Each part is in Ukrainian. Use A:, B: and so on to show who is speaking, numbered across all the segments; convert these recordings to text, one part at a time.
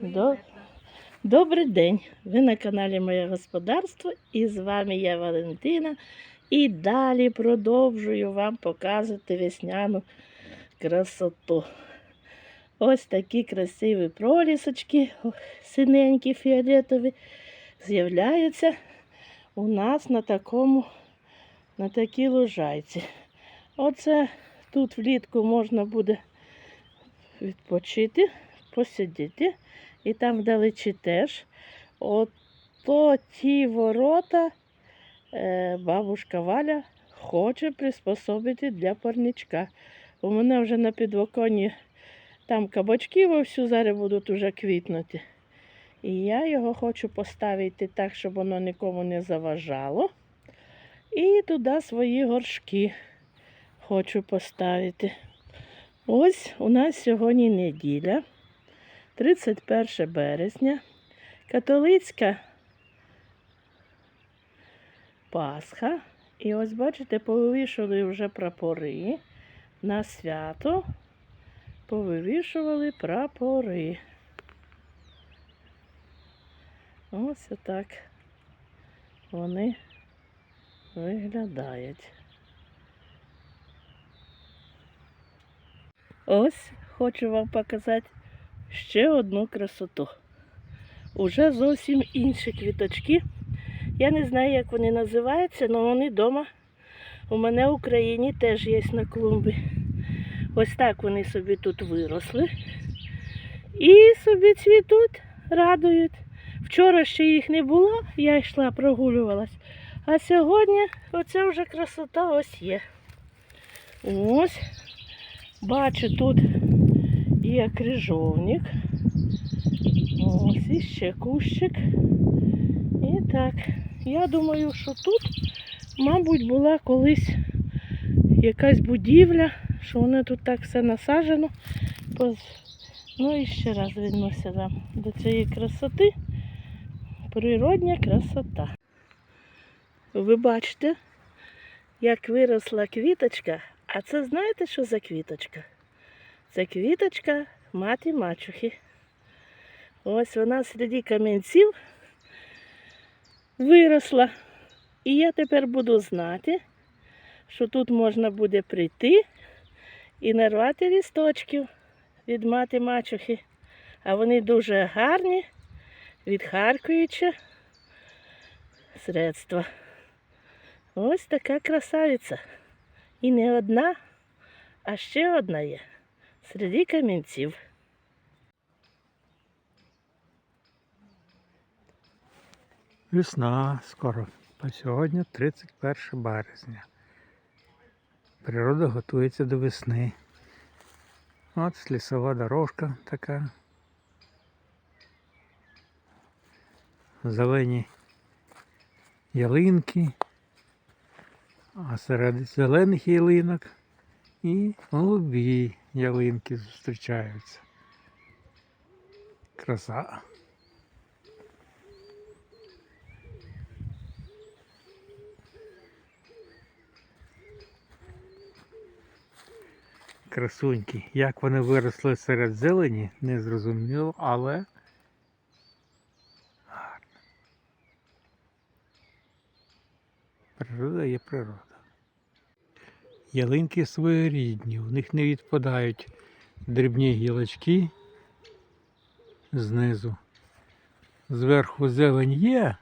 A: До... Добрий день! Ви на каналі Моє Господарство і з вами я Валентина. І далі продовжую вам показувати весняну красоту. Ось такі красиві пролісочки, синенькі, фіолетові, з'являються у нас на такому, на такій лужайці. Оце тут влітку можна буде відпочити, посидіти. І там вдалечі теж. Ото ті ворота е, бабушка Валя хоче приспособити для парничка. У мене вже на підвоконні там кабачки вовсю зараз будуть уже квітнути. І я його хочу поставити так, щоб воно нікому не заважало. І туди свої горшки хочу поставити. Ось у нас сьогодні неділя. 31 березня, католицька Пасха. І ось, бачите, повивішували вже прапори на свято. Повивішували прапори. Ось отак вони виглядають. Ось хочу вам показати ще одну красоту. Уже зовсім інші квіточки. Я не знаю, як вони називаються, але вони вдома у мене в Україні теж є на клумбі. Ось так вони собі тут виросли. І собі цвітуть, радують. Вчора ще їх не було, я йшла, прогулювалась. А сьогодні оце вже красота ось є. Ось. Бачу тут є крижовник. Ось іще кущик. І так, я думаю, що тут, мабуть, була колись якась будівля, що воно тут так все насаджено. Ну і ще раз відносять вам до цієї красоти. Природня красота. Ви бачите, як виросла квіточка, а це знаєте, що за квіточка? Це квіточка мати мачухи. Ось вона серед камінців виросла. І я тепер буду знати, що тут можна буде прийти і нарвати лісточків від мати мачухи. А вони дуже гарні, відхаркуючі средства. Ось така красавиця. І не одна, а ще одна є серед камінців.
B: Весна скоро. А сьогодні 31 березня. Природа готується до весни. От лісова дорожка така. Зелені ялинки. А серед зелених ялинок і голубі ялинки зустрічаються. Краса. красуньки. Як вони виросли серед зелені, не зрозуміло, але гарно. Природа є природа. Ялинки своєрідні, у них не відпадають дрібні гілочки знизу. Зверху зелень є,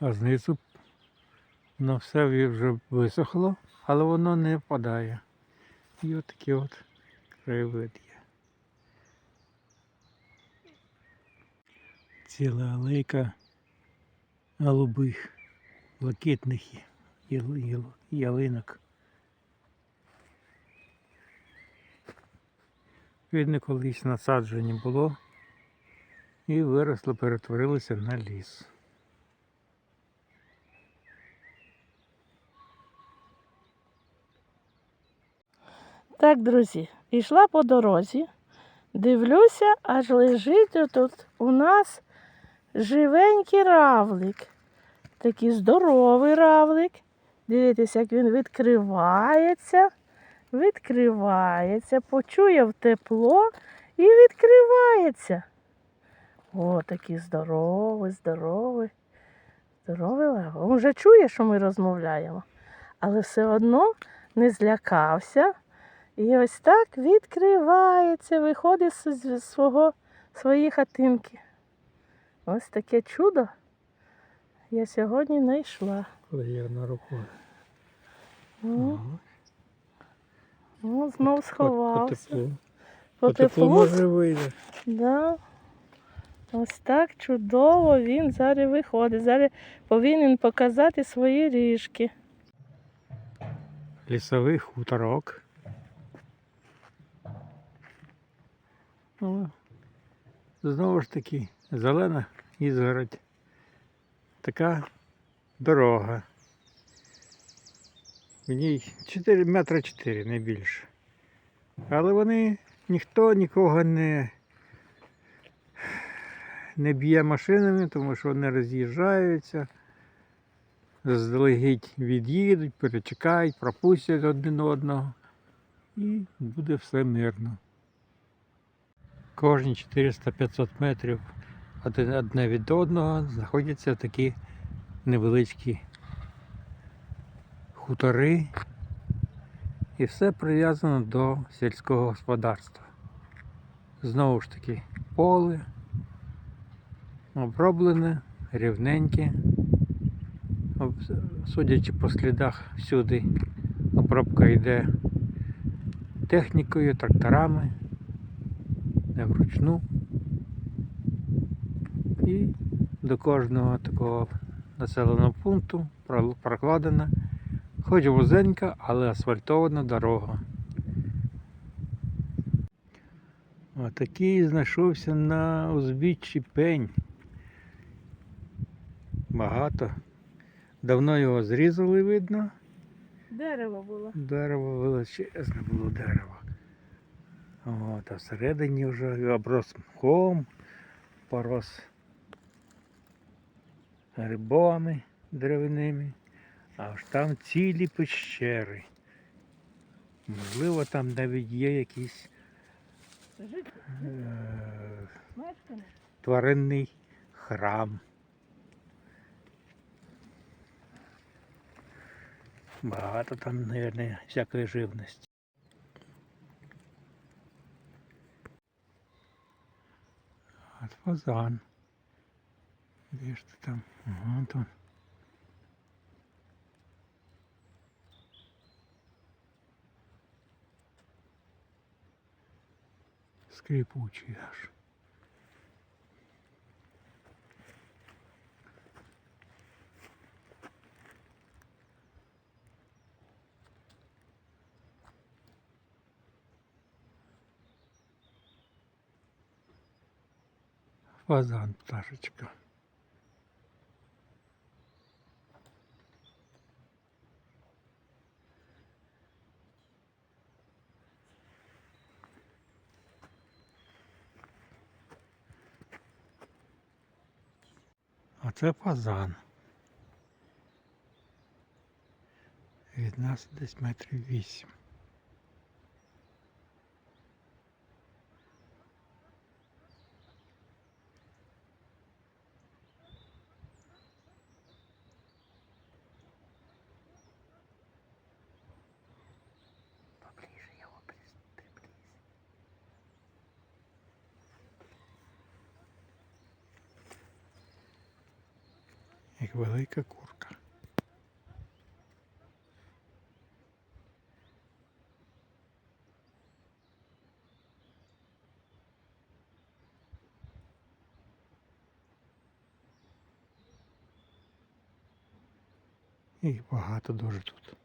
B: а знизу воно все вже висохло, але воно не впадає. І от такий от краєвид є. Ціла алейка голубих, блакитних ял- ял- ялинок. Видно, колись насаджені було і виросло, перетворилося на ліс.
A: Так, друзі, йшла по дорозі, дивлюся, аж лежить отут у нас живенький равлик. Такий здоровий равлик. Дивіться, як він відкривається, відкривається, почує в тепло і відкривається. О, такий здоровий, здоровий. Здоровий лев. Він вже чує, що ми розмовляємо, але все одно не злякався. І ось так відкривається, виходить з свого, своєї хатинки. Ось таке чудо я сьогодні знайшла.
B: Коли я на рукою.
A: Ну, ну, знов сховався.
B: Потепло. Може вийде.
A: Да. Ось так чудово він зараз виходить. Зараз повинен показати свої ріжки.
B: Лісовий хуторок. Ну, знову ж таки, зелена ізгородь. Така дорога. В ній 4 метри 4, не більше. Але вони ніхто нікого не, не б'є машинами, тому що вони роз'їжджаються заздалегідь від'їдуть, перечекають, пропустять один одного і буде все мирно. Кожні 400-500 метрів одне від одного знаходяться такі невеличкі хутори. І все прив'язано до сільського господарства. Знову ж таки, поле оброблене, рівненьке. Судячи по слідах, всюди обробка йде технікою, тракторами, не вручну. І до кожного такого населеного пункту прокладена хоч вузенька, але асфальтована дорога. Отакий знайшовся на узбіччі пень. Багато. Давно його зрізали, видно.
A: Дерево було.
B: Дерево величезне було дерево. От, а всередині вже оброс мхом, порос грибами деревиними, аж там цілі пещери. Можливо, там навіть є якийсь е- тваринний храм. Багато там, мабуть, всякої живності. От фазан. Де ж ти там? Ага, там. Скрипучий аж. Фазан, пташечка. Це фазан. Від нас десь метрів вісім. Як велика курка. Їх багато дуже тут.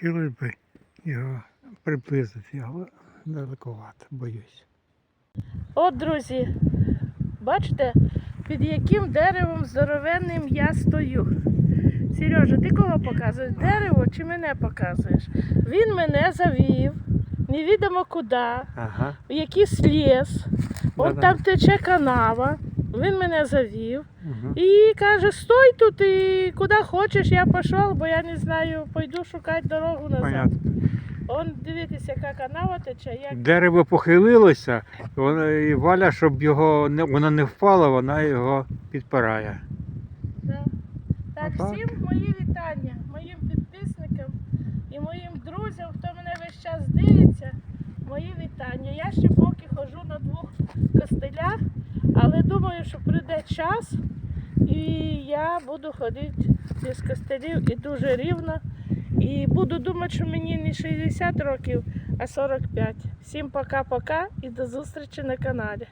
B: Хотілося б його приблизити, але далековато, боюсь.
A: От, друзі, бачите, під яким деревом здоровенним я стою. Сережа, ти кого показуєш? Дерево чи мене показуєш? Він мене завів, невідомо куди,
B: Ага.
A: в якийсь ліс, от
B: Да-да.
A: там тече канава. Він мене завів
B: Угу.
A: і каже: стой тут і куди хочеш, я пішов, бо я не знаю, пойду шукати дорогу назад.
B: Понятно.
A: Он дивіться, яка канава тече, як
B: Дерево похилилося, воно, і Валя, щоб його не, воно не впало, вона його підпирає.
A: Да. Так,
B: Отак.
A: всім мої вітання, моїм підписникам і моїм друзям, хто мене весь час дивиться. Мої вітання. Я ще поки ходжу на двох костелях, але думаю, що прийде час і я буду ходити без костелів і дуже рівно. І буду думати, що мені не 60 років, а 45. Всім пока-пока і до зустрічі на каналі.